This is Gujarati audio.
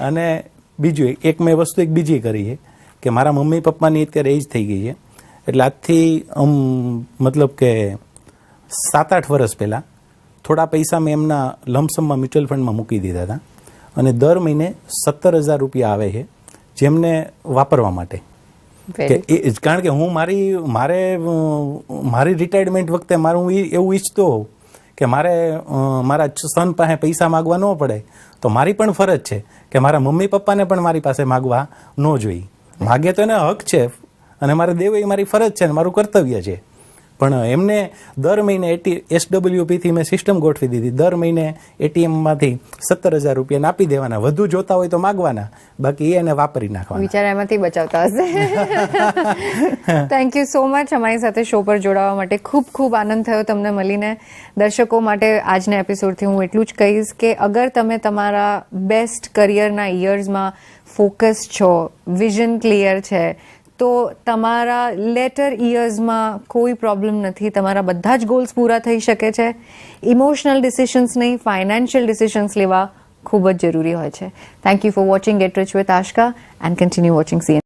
અને બીજું એક મેં વસ્તુ એક બીજી કરી છે કે મારા મમ્મી પપ્પાની અત્યારે એજ થઈ ગઈ છે. એટલે આજથી આમ મતલબ કે સાત આઠ વર્ષ પહેલાં થોડા પૈસા મેં એમના લમસમમાં મ્યુચ્યુઅલ ફંડમાં મૂકી દીધા હતા. અને દર મહિને સત્તર હજાર રૂપિયા આવે છે જેમને વાપરવા માટે. કે એ કારણ કે હું મારી મારે મારી રિટાયરમેન્ટ વખતે મારું એવું ઈચ્છતો હોઉં કે મારે મારા સન પાસે પૈસા માગવા ન પડે તો મારી પણ ફરજ છે કે મારા મમ્મી પપ્પાને પણ મારી પાસે માગવા ન જોઈએ માગે તો એને હક છે, અને મારે દેવું એ મારી ફરજ છે અને મારું કર્તવ્ય છે. પણ એમને દર મહિને એટી એસડબલ્યુપીથી મેં સિસ્ટમ ગોઠવી દીધી. દર મહિને એટીએમમાંથી સત્તર હજાર રૂપિયા આપી દેવાના. વધુ જોતા હોય તો માગવાના. બાકી એને વાપરી નાખવાના. બિચારા એમાંથી બચાવતા હશે. થેન્ક યુ સો મચ અમારી સાથે શો પર જોડાવા માટે. ખૂબ ખૂબ આનંદ થયો તમને મળીને. દર્શકો માટે આજના એપિસોડથી હું એટલું જ કહીશ કે અગર તમે તમારા બેસ્ટ કરિયરના ઇયર્સમાં ફોકસ છો વિઝન ક્લિયર છે તો તમારા લેટર ઇયર્સમાં કોઈ પ્રોબ્લેમ નથી. તમારા બધા જ ગોલ્સ પૂરા થઈ શકે છે. ઇમોશનલ ડિસિશન્સ નહીં, ફાઇનાન્શિયલ ડિસિશન્સ લેવા ખૂબ જ જરૂરી હોય છે. Thank you for watching get rich with Aashka and continue watching see